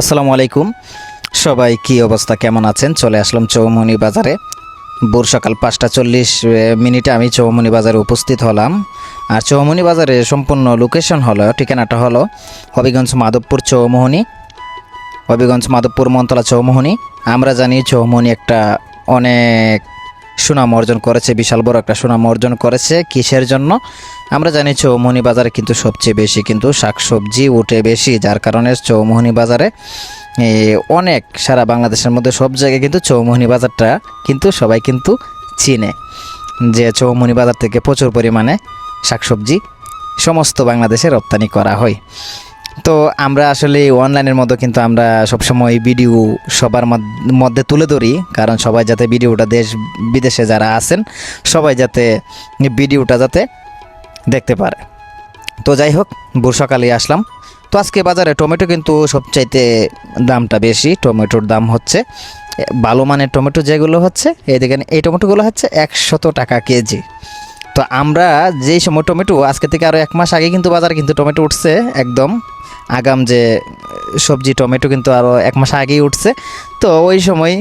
আসসালামু আলাইকুম। সবাই কি অবস্থা? কেমন আছেন? চলে আসলাম চৌমনি বাজারে। ভোর সকাল পাঁচটা চল্লিশ মিনিটে আমি চৌমনি বাজারে উপস্থিত হলাম। আর চৌমনি বাজারে সম্পূর্ণ লোকেশন হলো, ঠিকানাটা হলো হবিগঞ্জ মাধবপুর চৌমোহনী। হবিগঞ্জ মাধবপুর মন্তলা চৌমোহনী। আমরা জানি চৌমোহনী একটা অনেক সুনাম অর্জন করেছে, বিশাল বড় একটা সুনাম অর্জন করেছে। কিসের জন্য? আমরা জানি চৌমোহনী বাজারে কিন্তু সবচেয়ে বেশি কিন্তু শাকসবজি উঠে বেশি, যার কারণে চৌমোহনী বাজারে অনেক সারা বাংলাদেশের মধ্যে সব জায়গায় কিন্তু চৌমোহনী বাজারটা কিন্তু সবাই কিন্তু চিনে। যে চৌমোহনী বাজার থেকে প্রচুর পরিমাণে শাকসবজি সমস্ত বাংলাদেশে রপ্তানি করা হয়। তো আমরা আসলে অনলাইনের মধ্যে কিন্তু আমরা সবসময় ভিডিও সবার মধ্য- মধ্যে তুলে ধরি। কারণ সবাই যাতে ভিডিওটা দেশ, বিদেশে যারা আছেন, সবাই যাতে ভিডিওটা যাতে দেখতে পারে। তো যাই হোক, ভোর সকালে আসলাম। তো আজকে বাজারে টমেটো কিন্তু সবচাইতে দামটা বেশি। টমেটোর দাম হচ্ছে ভালো মানের টমেটো যেগুলো হচ্ছে এই দেখেন এই টমেটোগুলো হচ্ছে একশত টাকা কেজি। তো আমরা যেই সময় টমেটো, আজকে থেকে আরও এক মাস আগে কিন্তু বাজারে কিন্তু টমেটো উঠছে একদম। আগাম যে সবজি, টমেটো কিন্তু আরও এক মাস আগেই উঠছে। তো ওই সময়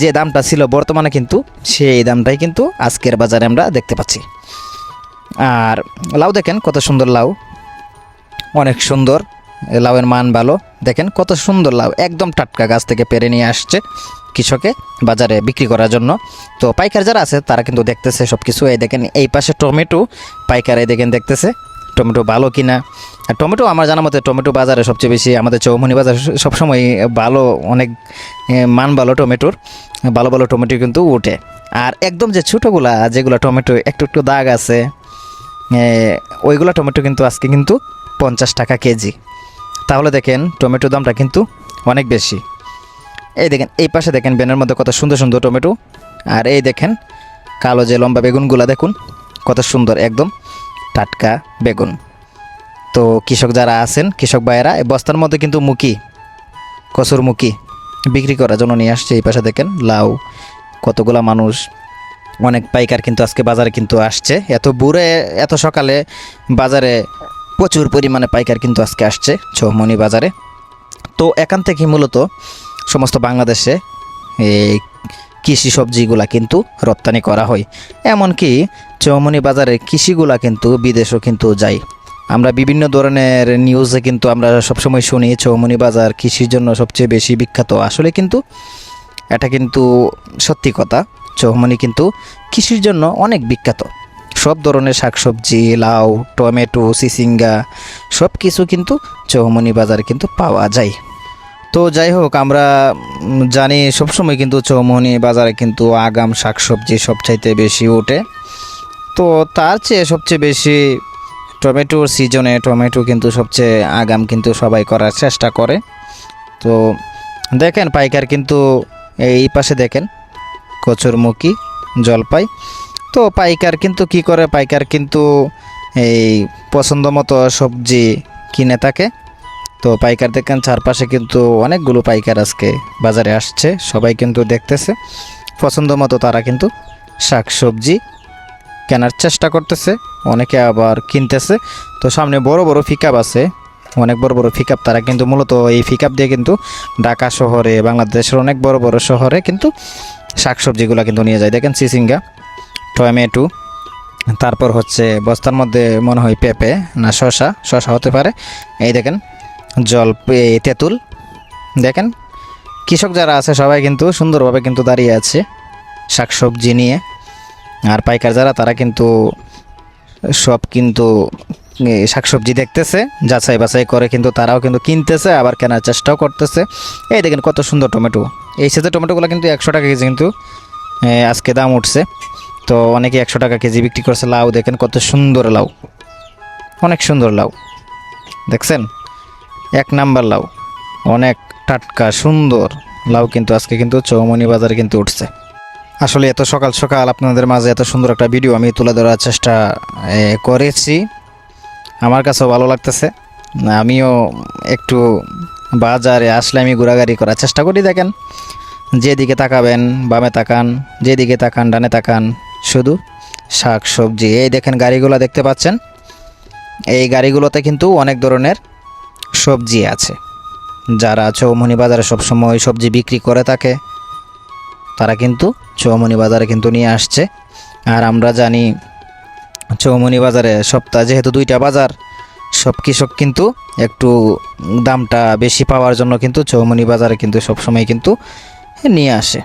যে দামটা ছিল বর্তমানে কিন্তু সেই দামটাই কিন্তু আজকের বাজারে আমরা দেখতে পাচ্ছি। আর লাউ দেখেন কত সুন্দর লাউ। অনেক সুন্দর। লাউয়ের মান ভালো। দেখেন কত সুন্দর লাউ, একদম টাটকা গাছ থেকে পেরে নিয়ে আসছে কৃষকে বাজারে বিক্রি করার জন্য। তো পাইকার যারা আছে, তারা কিন্তু দেখতেছে সব কিছু এই দেখেন, এই পাশে টমেটো, পাইকার এই দেখেন দেখতেছে টমেটো ভালো কিনা। আর টমেটো আমার জানা মতে টমেটো বাজারে সবচেয়ে বেশি আমাদের চৌমনি বাজার সবসময় ভালো, অনেক মান ভালো টমেটোর। ভালো ভালো টমেটো কিন্তু উঠে। আর একদম যে ছোটোগুলা, যেগুলো টমেটো একটু একটু দাগ আছে ওইগুলো টমেটো কিন্তু আজকে কিন্তু পঞ্চাশ টাকা কেজি। তাহলে দেখেন টমেটো দামটা কিন্তু অনেক বেশি। এই দেখেন, এই পাশে দেখেন বেনের মধ্যে কত সুন্দর সুন্দর টমেটো। আর এই দেখেন, কালো যে লম্বা বেগুনগুলা দেখুন, কত সুন্দর একদম টাটকা বেগুন। তো কৃষক যারা আছেন, কৃষক ভাইয়েরা, এই বস্তার মধ্যে কিন্তু মুখি, কচুর মুখি বিক্রি করার জন্য নিয়ে আসছে। এই পাশে দেখেন লাউ, কতগুলা মানুষ, অনেক পাইকার কিন্তু আজকে বাজারে কিন্তু আসছে। এত বুড়ে এত সকালে বাজারে প্রচুর পরিমাণে পাইকার কিন্তু আজকে আসছে চৌমনি বাজারে। তো এখান থেকে মূলত সমস্ত বাংলাদেশে এই কৃষি সবজিগুলা কিন্তু রপ্তানি করা হয়। এমনকি চৌমনি বাজারে কৃষিগুলা কিন্তু বিদেশও কিন্তু যায়। আমরা বিভিন্ন ধরনের নিউজে কিন্তু আমরা সবসময় শুনি চৌমনি বাজার কৃষির জন্য সবচেয়ে বেশি বিখ্যাত। আসলে কিন্তু এটা কিন্তু সত্যি কথা চৌমনি কিন্তু কৃষির জন্য অনেক বিখ্যাত। সব ধরনের শাকসবজি, লাউ, টমেটো, সিসিঙ্গা সব কিছু কিন্তু চৌমনি বাজারে কিন্তু পাওয়া যায়। তো যাই হোক, আমরা জানি সবসময় কিন্তু চৌমনি বাজারে কিন্তু আগাম শাকসবজি সবচাইতে বেশি ওঠে। তো তার চেয়ে সবচেয়ে বেশি টমেটোর সিজনে টমেটো কিন্তু সবচেয়ে আগাম কিন্তু সবাই করার চেষ্টা করে। তো দেখেন পাইকার কিন্তু এই পাশে দেখেন কচুরমুখী, জলপাই। তো পাইকার, কিন্তু কি করে পাইকার? কিন্তু এই পছন্দ মতো সবজি কিনে থাকে। তো পাইকার দেখেন, চারপাশে কিন্তু অনেকগুলো পাইকার আজকে বাজারে আসছে। সবাই কিন্তু দেখতেছে। পছন্দ মতো তারা কিন্তু শাক সবজি কেনার চেষ্টা করতেছে। অনেকে আবার কিনতেছে। তো সামনে বড় বড় পিকআপ আছে। অনেক বড় বড় পিকআপ তারা কিন্তু মূলত এই পিকআপ দিয়ে কিন্তু ঢাকা শহরে, বাংলাদেশের অনেক বড় বড় শহরে কিন্তু শাক শাকসবজিগুলো কিন্তু নিয়ে যায়। দেখেন সিসিঙ্গা। টমেটো, তারপর হচ্ছে বস্তার মধ্যে মনে হয় পেঁপে, না শশা শশা হতে পারে। এই দেখেন, জল তেঁতুল, দেখেন। কৃষক যারা আছে সবাই কিন্তু সুন্দরভাবে কিন্তু দাঁড়িয়ে আছে শাকসবজি নিয়ে। আর পাইকার যারা, তারা কিন্তু সব কিন্তু শাকসবজি দেখতেছে, যাচাই বাছাই করে কিন্তু তারাও কিন্তু কিনতেছে, আবার কেনার চেষ্টাও করতেছে। এই দেখেন কত সুন্দর টমেটো। এই সাথে টমেটোগুলো কিন্তু একশো টাকা কেজি কিন্তু আজকে দাম উঠছে। তো অনেকে একশো টাকা কেজি বিক্রি করছে লাউ, দেখেন কত সুন্দর লাউ। অনেক সুন্দর লাউ। দেখছেন? এক নাম্বার লাউ। অনেক টাটকা, সুন্দর। লাউ কিন্তু আজকে কিন্তু চৌমনি বাজারে কিন্তু উঠছে। আসলে এত সকাল সকাল আপনাদের মাঝে এত সুন্দর একটা ভিডিও আমি তুলে ধরার চেষ্টা করেছি। আমার কাছেও ভালো লাগতেছে। আমিও একটু বাজারে আসলে আমি ঘোরাঘুরি করার চেষ্টা করি, দেখেন। যেদিকে তাকাবেন, বামে তাকান, যেদিকে তাকান, ডানে তাকান। শুধু শাক সবজি। এই দেখেন গাড়িগুলো দেখতে পাচ্ছেন? এই গাড়িগুলোতে কিন্তু অনেক ধরনের সবজি আছে। যারা চৌমনি বাজারে সবসময় সবজি বিক্রি করে থাকে, তারা কিন্তু চৌমনি বাজারে কিন্তু নিয়ে আসছে। আর আমরা জানি চৌমনি বাজারে সপ্তাহে যেহেতু দুইটা বাজার, সব কৃষক কিন্তু একটু দামটা বেশি পাওয়ার জন্য কিন্তু চৌমনি বাজারে কিন্তু সবসময় কিন্তু নিয়ে আসে।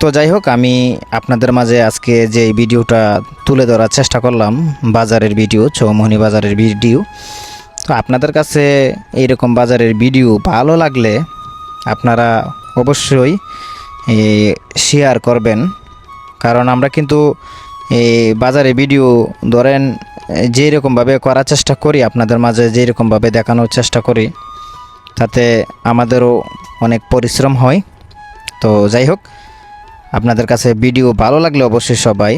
তো যাই হোক, আমি আপনাদের মাঝে আজকে যে ভিডিওটা তুলে ধরার চেষ্টা করলাম, বাজারের ভিডিও চৌমনি বাজারের ভিডিও, তো আপনাদের কাছে এইরকম বাজারের ভিডিও ভালো লাগলে আপনারা অবশ্যই শেয়ার করবেন। কারণ আমরা কিন্তু এই বাজারে ভিডিও ধরেন যেই রকমভাবে করার চেষ্টা করি, আপনাদের মাঝে যেই রকমভাবে দেখানোর চেষ্টা করি, তাতে আমাদেরও অনেক পরিশ্রম হয়। তো যাই হোক আপনাদের কাছে ভিডিও ভালো লাগলে অবশ্যই সবাই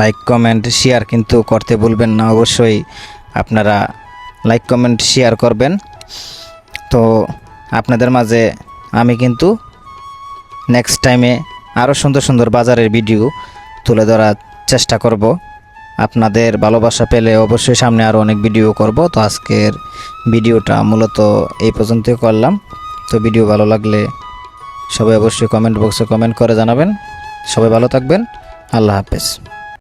লাইক, কমেন্ট শেয়ার কিন্তু করতে ভুলবেন না। অবশ্যই আপনারা লাইক, কমেন্ট শেয়ার করবেন। তো আপনাদের মাঝে আমি কিন্তু নেক্সট টাইমে আরও সুন্দর সুন্দর বাজারের ভিডিও তুলে ধরার চেষ্টা করব। আপনাদের ভালোবাসা পেলে অবশ্যই সামনে আরও অনেক ভিডিও করব। তো আজকের ভিডিওটা মূলত এই পর্যন্তই করলাম। তো ভিডিও ভালো লাগলে সবাই অবশ্যই কমেন্ট বক্সে কমেন্ট করে জানাবেন। সবাই ভালো থাকবেন। আল্লাহ হাফেজ।